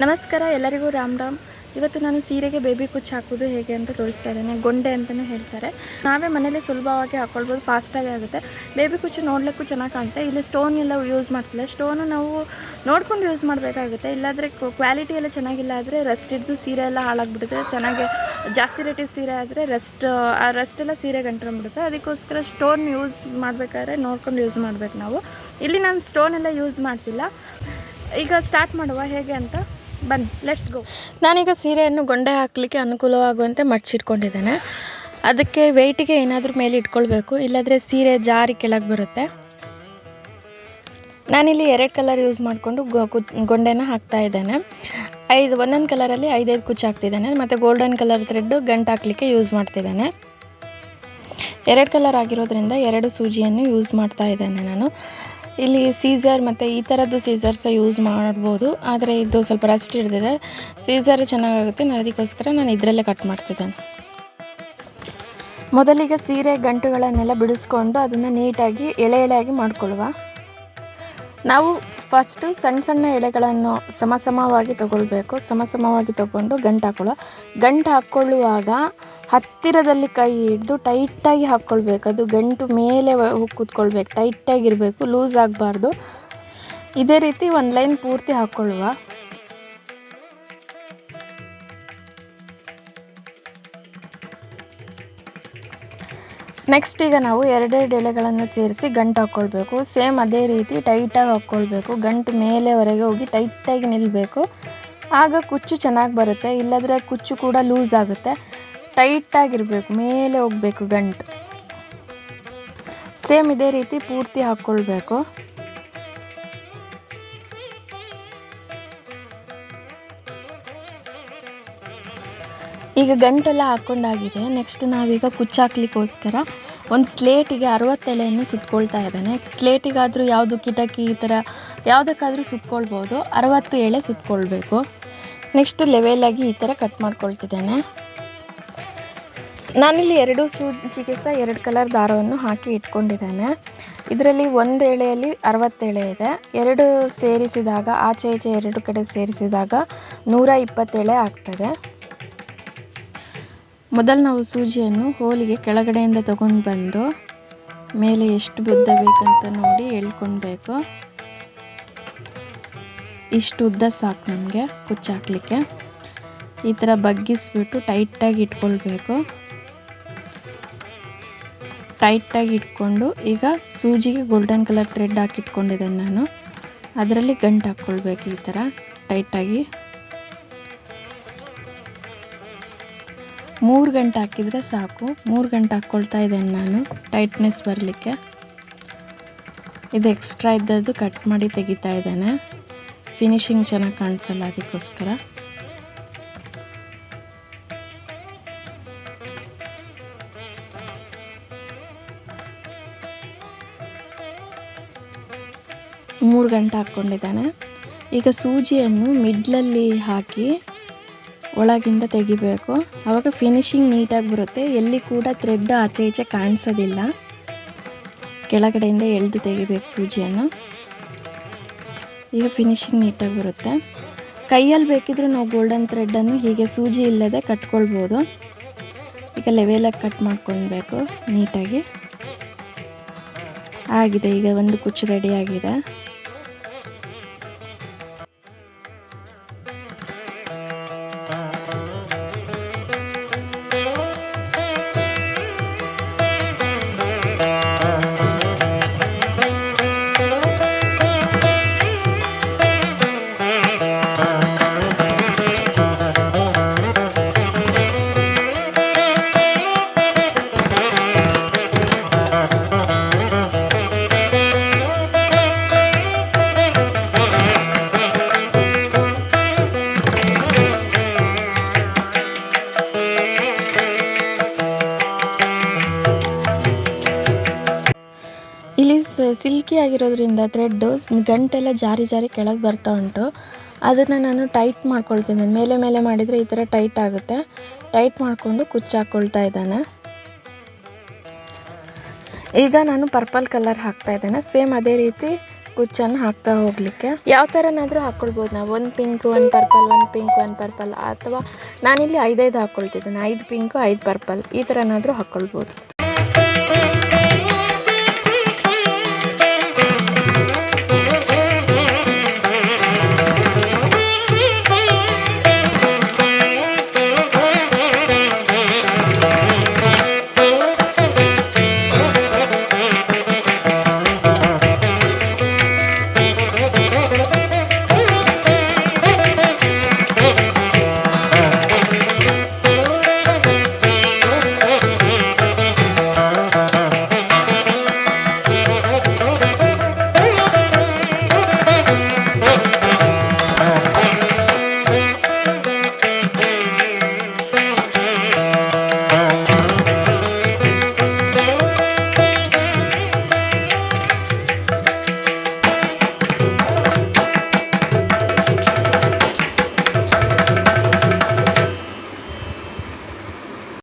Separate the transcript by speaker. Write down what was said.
Speaker 1: ನಮಸ್ಕಾರ, ಎಲ್ಲರಿಗೂ ರಾಮ್ ರಾಮ್. ಇವತ್ತು ನಾನು ಸೀರೆಗೆ ಬೇಬಿ ಕುಚ್ಚು ಹಾಕೋದು ಹೇಗೆ ಅಂತ ತೋರಿಸ್ತಾ ಇದ್ದೇನೆ. ಗೊಂಡೆ ಅಂತಲೇ ಹೇಳ್ತಾರೆ. ನಾವೇ ಮನೇಲಿ ಸುಲಭವಾಗಿ ಹಾಕ್ಕೊಳ್ಬೋದು ಫಾಸ್ಟಾಗಿ ಆಗುತ್ತೆ. ಬೇಬಿ ಕುಚ್ಚು ನೋಡಲಿಕ್ಕೂ ಚೆನ್ನಾಗಿ ಕಾಣುತ್ತೆ ಇಲ್ಲಿ ಸ್ಟೋನ್ ಎಲ್ಲ ಯೂಸ್ ಮಾಡ್ತಿಲ್ಲ. ಸ್ಟೋನು ನಾವು ನೋಡ್ಕೊಂಡು ಯೂಸ್ ಮಾಡಬೇಕಾಗುತ್ತೆ. ಇಲ್ಲಾಂದರೆ ಕ್ವಾಲಿಟಿ ಎಲ್ಲ ಚೆನ್ನಾಗಿಲ್ಲ ಆದರೆ ರಸ್ಟ್ ಹಿಡಿದು ಸೀರೆ ಎಲ್ಲ ಹಾಳಾಗ್ಬಿಡುತ್ತೆ. ಚೆನ್ನಾಗಿ ಜಾಸ್ತಿ ರೇಟಿಗೆ ಸೀರೆ ಆದರೆ ರಸ್ಟ್ ಆ ರಸ್ಟ್ ಎಲ್ಲ ಸೀರೆ ಗಂಟ್ಕೊಂಡ್ಬಿಡುತ್ತೆ ಅದಕ್ಕೋಸ್ಕರ ಸ್ಟೋನ್ ಯೂಸ್ ಮಾಡಬೇಕಾದ್ರೆ ನೋಡ್ಕೊಂಡು ಯೂಸ್ ಮಾಡಬೇಕು ನಾವು. ಇಲ್ಲಿ ನಾನು ಸ್ಟೋನ್ ಎಲ್ಲ ಯೂಸ್ ಮಾಡ್ತಿಲ್ಲ. ಈಗ ಸ್ಟಾರ್ಟ್ ಮಾಡುವ ಹೇಗೆ ಅಂತ ಬನ್ನಿ ಲೆಟ್ಸ್ ಗೋ ನಾನೀಗ ಸೀರೆಯನ್ನು ಗೊಂಡೆ ಹಾಕಲಿಕ್ಕೆ ಅನುಕೂಲವಾಗುವಂತೆ ಮಡ್ಚಿಟ್ಕೊಂಡಿದ್ದೇನೆ. ಅದಕ್ಕೆ ವೆಯ್ಟಿಗೆ ಏನಾದರೂ ಮೇಲೆ ಇಟ್ಕೊಳ್ಬೇಕು, ಇಲ್ಲಾಂದರೆ ಸೀರೆ ಜಾರಿ ಕೆಳಗೆ ಬರುತ್ತೆ. ನಾನಿಲ್ಲಿ ಎರಡು ಕಲರ್ ಯೂಸ್ ಮಾಡಿಕೊಂಡು ಗೊಂಡೆನ ಹಾಕ್ತಾ ಇದ್ದೇನೆ. ಐದು, ಒಂದೊಂದು ಕಲರಲ್ಲಿ ಐದೈದು ಕುಚ್ಚು ಹಾಕ್ತಿದ್ದೇನೆ. ಮತ್ತು ಗೋಲ್ಡನ್ ಕಲರ್ ಥ್ರೆಡ್ಡು ಗಂಟು ಹಾಕಲಿಕ್ಕೆ ಯೂಸ್ ಮಾಡ್ತಿದ್ದೇನೆ. ಎರಡು ಕಲರ್ ಆಗಿರೋದ್ರಿಂದ ಎರಡು ಸೂಜಿಯನ್ನು ಯೂಸ್ ಮಾಡ್ತಾ ಇದ್ದೇನೆ ನಾನು. ಇಲ್ಲಿ ಸೀಸರ್ ಮತ್ತು ಈ ಥರದ್ದು ಸೀಸರ್ಸ ಯೂಸ್ ಮಾಡ್ಬೋದು. ಆದರೆ ಇದು ಸ್ವಲ್ಪ ರಸ್ಟ್ ಹಿಡಿದಿದೆ. ಸೀಸರ್ ಚೆನ್ನಾಗಾಗುತ್ತೆ. ನಾನು ಅದಕ್ಕೋಸ್ಕರ ನಾನು ಇದರಲ್ಲೇ ಕಟ್ ಮಾಡ್ತಿದ್ದೇನೆ. ಮೊದಲಿಗೆ ಸೀರೆ, ಗಂಟುಗಳನ್ನೆಲ್ಲ ಬಿಡಿಸ್ಕೊಂಡು ಅದನ್ನು ನೀಟಾಗಿ ಎಳೆ ಎಳೆಯಾಗಿ ಮಾಡ್ಕೊಳ್ಳುವ. ನಾವು ಫಸ್ಟು ಸಣ್ಣ ಸಣ್ಣ ಎಳೆಗಳನ್ನು ಸಮಸಮವಾಗಿ ತಗೊಳ್ಬೇಕು. ಸಮಸಮವಾಗಿ ತಗೊಂಡು ಗಂಟು ಹಾಕೊಳ್ಳುವ. ಗಂಟು ಹಾಕ್ಕೊಳ್ಳುವಾಗ ಹತ್ತಿರದಲ್ಲಿ ಕೈ ಹಿಡಿದು ಟೈಟಾಗಿ ಹಾಕ್ಕೊಳ್ಬೇಕು. ಅದು ಗಂಟು ಮೇಲೆ ಕೂತ್ಕೊಳ್ಬೇಕು. ಟೈಟಾಗಿರಬೇಕು, ಲೂಸ್ ಆಗಬಾರ್ದು. ಇದೇ ರೀತಿ ಒಂದು ಲೈನ್ ಪೂರ್ತಿ ಹಾಕ್ಕೊಳ್ಳುವ. ನೆಕ್ಸ್ಟ್ ಈಗ ನಾವು ಎರಡೆರಡು ಎಳೆಗಳನ್ನು ಸೇರಿಸಿ ಗಂಟು ಹಾಕ್ಕೊಳ್ಬೇಕು. ಸೇಮ್ ಅದೇ ರೀತಿ ಟೈಟಾಗಿ ಹಾಕ್ಕೊಳ್ಬೇಕು. ಗಂಟು ಮೇಲೆವರೆಗೆ ಹೋಗಿ ಟೈಟಾಗಿ ನಿಲ್ಲಬೇಕು ಆಗ ಕುಚ್ಚು ಚೆನ್ನಾಗಿ ಬರುತ್ತೆ. ಇಲ್ಲದ್ರೆ ಕುಚ್ಚು ಕೂಡ ಲೂಸ್ ಆಗುತ್ತೆ. ಟೈಟಾಗಿರಬೇಕು ಮೇಲೆ ಹೋಗಬೇಕು ಗಂಟು. ಸೇಮ್ ಇದೇ ರೀತಿ ಪೂರ್ತಿ ಹಾಕ್ಕೊಳ್ಬೇಕು ಈಗ ಗಂಟೆಲ್ಲ ಹಾಕ್ಕೊಂಡಾಗಿದೆ ನೆಕ್ಸ್ಟ್ ನಾವೀಗ ಕುಚ್ಚು ಹಾಕ್ಲಿಕ್ಕೋಸ್ಕರ ಒಂದು ಸ್ಲೇಟಿಗೆ ಅರವತ್ತೆಳೆಯನ್ನು ಸುತ್ಕೊಳ್ತಾ ಇದ್ದಾನೆ. ಸ್ಲೇಟಿಗಾದರೂ ಯಾವುದು ಕಿಟಕಿ ಈ ಥರ ಯಾವುದಕ್ಕಾದರೂ ಸುತ್ಕೊಳ್ಬೋದು. ಅರವತ್ತು ಎಳೆ ಸುತ್ಕೊಳ್ಬೇಕು. ನೆಕ್ಸ್ಟ್ ಲೆವೆಲಾಗಿ ಈ ಥರ ಕಟ್ ಮಾಡ್ಕೊಳ್ತಿದ್ದೇನೆ. ನಾನಿಲ್ಲಿ ಎರಡು ಸೂಜಿಗೆ ಸಹ ಎರಡು ಕಲರ್ ದಾರವನ್ನು ಹಾಕಿ ಇಟ್ಕೊಂಡಿದ್ದೇನೆ. ಇದರಲ್ಲಿ ಒಂದು ಎಳೆಯಲ್ಲಿ ಅರವತ್ತು ಎಳೆ ಇದೆ. ಎರಡು ಸೇರಿಸಿದಾಗ, ಆಚೆ ಈಚೆ ಎರಡು ಕಡೆ ಸೇರಿಸಿದಾಗ ನೂರ ಇಪ್ಪತ್ತೆಳೆ ಆಗ್ತದೆ. ಮೊದಲು ನಾವು ಸೂಜಿಯನ್ನು ಹೋಲಿಗೆ ಕೆಳಗಡೆಯಿಂದ ತಗೊಂಡು ಬಂದು ಮೇಲೆ ಎಷ್ಟು ಉದ್ದ ಬೇಕಂತ ನೋಡಿ ಎಳ್ಕೊಳ್ಬೇಕು ಇಷ್ಟು ಉದ್ದ ಸಾಕು ನಮಗೆ ಕುಚ್ಚು ಹಾಕಲಿಕ್ಕೆ ಈ ಥರ ಬಗ್ಗಿಸ್ಬಿಟ್ಟು ಟೈಟಾಗಿ ಇಟ್ಕೊಳ್ಬೇಕು. ಟೈಟಾಗಿ ಇಟ್ಕೊಂಡು ಈಗ ಸೂಜಿಗೆ ಗೋಲ್ಡನ್ ಕಲರ್ ಥ್ರೆಡ್ ಹಾಕಿಟ್ಕೊಂಡಿದ್ದೇನೆ ನಾನು. ಅದರಲ್ಲಿ ಗಂಟು ಹಾಕ್ಕೊಳ್ಬೇಕು ಈ ಥರ ಟೈಟಾಗಿ ಮೂರು ಗಂಟೆ ಹಾಕಿದರೆ ಸಾಕು. ಮೂರು ಗಂಟೆ ಹಾಕ್ಕೊಳ್ತಾ ಇದ್ದೇನೆ ನಾನು ಟೈಟ್ನೆಸ್ ಬರಲಿಕ್ಕೆ. ಇದು ಎಕ್ಸ್ಟ್ರಾ ಇದ್ದದ್ದು ಕಟ್ ಮಾಡಿ ತೆಗಿತಾ ಇದ್ದೇನೆ. ಫಿನಿಶಿಂಗ್ ಚೆನ್ನಾಗಿ ಕಾಣಿಸಲ್ಲ ಅದಕ್ಕೋಸ್ಕರ. ಮೂರು ಗಂಟೆ ಹಾಕ್ಕೊಂಡಿದ್ದಾನೆ. ಈಗ ಸೂಜಿಯನ್ನು ಮಿಡ್ಲಲ್ಲಿ ಹಾಕಿ ಒಳಗಿಂದ ತೆಗಿಬೇಕು. ಆವಾಗ ಫಿನಿಶಿಂಗ್ ನೀಟಾಗಿ ಬರುತ್ತೆ. ಎಲ್ಲಿ ಕೂಡ ಥ್ರೆಡ್ ಆಚೆ ಈಚೆ ಕಾಣಿಸೋದಿಲ್ಲ. ಕೆಳಗಡೆಯಿಂದ ಎಳೆದು ತೆಗಿಬೇಕು ಸೂಜಿಯನ್ನು. ಈಗ ಫಿನಿಶಿಂಗ್ ನೀಟಾಗಿ ಬರುತ್ತೆ. ಕೈಯಲ್ಲಿ ಬೇಕಿದ್ರೂ ನಾವು ಗೋಲ್ಡನ್ ಥ್ರೆಡ್ಡನ್ನು ಹೀಗೆ ಸೂಜಿ ಇಲ್ಲದೆ ಕಟ್ಕೊಳ್ಬೋದು. ಈಗ ಲೆವೆಲಾಗಿ ಕಟ್ ಮಾಡ್ಕೊಳ್ಬೇಕು ನೀಟಾಗಿ. ಆಗಿದೆ ಈಗ ಒಂದು ಕುಚ್ಚು ರೆಡಿ ಆಗಿದೆ. ಸಿಲ್ಕಿ ಆಗಿರೋದ್ರಿಂದ ಥ್ರೆಡ್ಡು ಗಂಟೆಲ್ಲ ಜಾರಿ ಜಾರಿ ಕೆಳಗೆ ಬರ್ತಾ ಉಂಟು. ಅದನ್ನು ನಾನು ಟೈಟ್ ಮಾಡ್ಕೊಳ್ತೀನಿ. ಮೇಲೆ ಮೇಲೆ ಮಾಡಿದರೆ ಈ ಥರ ಟೈಟ್ ಆಗುತ್ತೆ. ಟೈಟ್ ಮಾಡಿಕೊಂಡು ಕುಚ್ಚು ಹಾಕ್ಕೊಳ್ತಾ ಇದ್ದಾನೆ. ಈಗ ನಾನು ಪರ್ಪಲ್ ಕಲರ್ ಹಾಕ್ತಾ ಇದ್ದೇನೆ. ಸೇಮ್ ಅದೇ ರೀತಿ ಕುಚ್ಚನ್ನು ಹಾಕ್ತಾ ಹೋಗಲಿಕ್ಕೆ. ಯಾವ ಥರನಾದರೂ ಹಾಕ್ಕೊಳ್ಬೋದು ನಾವು. ಒಂದು ಪಿಂಕ್ ಒಂದು ಪರ್ಪಲ್ ಒಂದು ಪಿಂಕ್ ಒಂದು ಪರ್ಪಲ್ ಅಥವಾ ನಾನಿಲ್ಲಿ ಐದೈದು ಹಾಕ್ಕೊಳ್ತಿದ್ದೇನೆ ಐದು ಪಿಂಕು ಐದು ಪರ್ಪಲ್ ಈ ಥರನಾದರೂ ಹಾಕ್ಕೊಳ್ಬೋದು